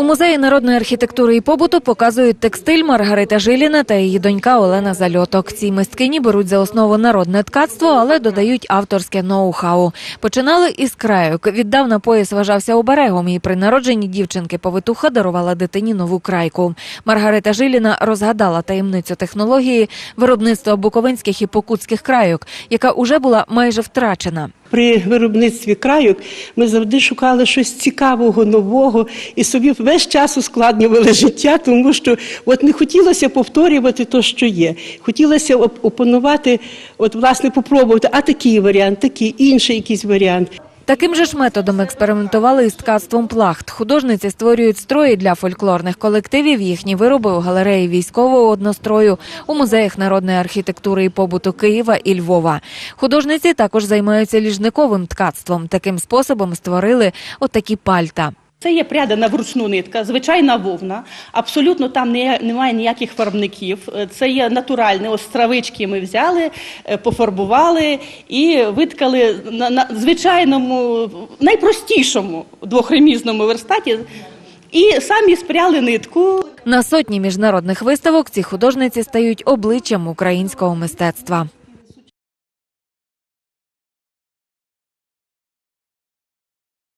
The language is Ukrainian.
У музеї народної архітектури і побуту показують текстиль Маргарита Жиліна та її донька Олена Зальоток. Ці мисткині беруть за основу народне ткацтво, але додають авторське ноу-хау. Починали із крайок. Віддавна пояс вважався оберегом, і при народженні дівчинки повитуха дарувала дитині нову крайку. Маргарита Жиліна розгадала таємницю технології виробництва буковинських і покутських крайок, яка уже була майже втрачена. При виробництві крайок ми завжди шукали щось цікавого, нового і собі весь час ускладнювали життя, тому що от не хотілося повторювати те, що є. Хотілося опанувати, от власне попробувати, а такий варіант, такий, інший якийсь варіант. Таким же ж методом експериментували із ткацтвом плахт. Художниці створюють строї для фольклорних колективів, їхні вироби у галереї військового однострою, у музеях народної архітектури і побуту Києва і Львова. Художниці також займаються ліжниковим ткацтвом. Таким способом створили отакі пальта. Це є прядана вручну нитка, звичайна вовна. Абсолютно там не- немає ніяких фарбників. Е, Це є натуральне. Ось травички ми взяли, е, пофарбували і виткали на, на звичайному, найпростішому двохремізному верстаті. І самі спряли нитку. На сотні міжнародних виставок ці художниці стають обличчям українського мистецтва.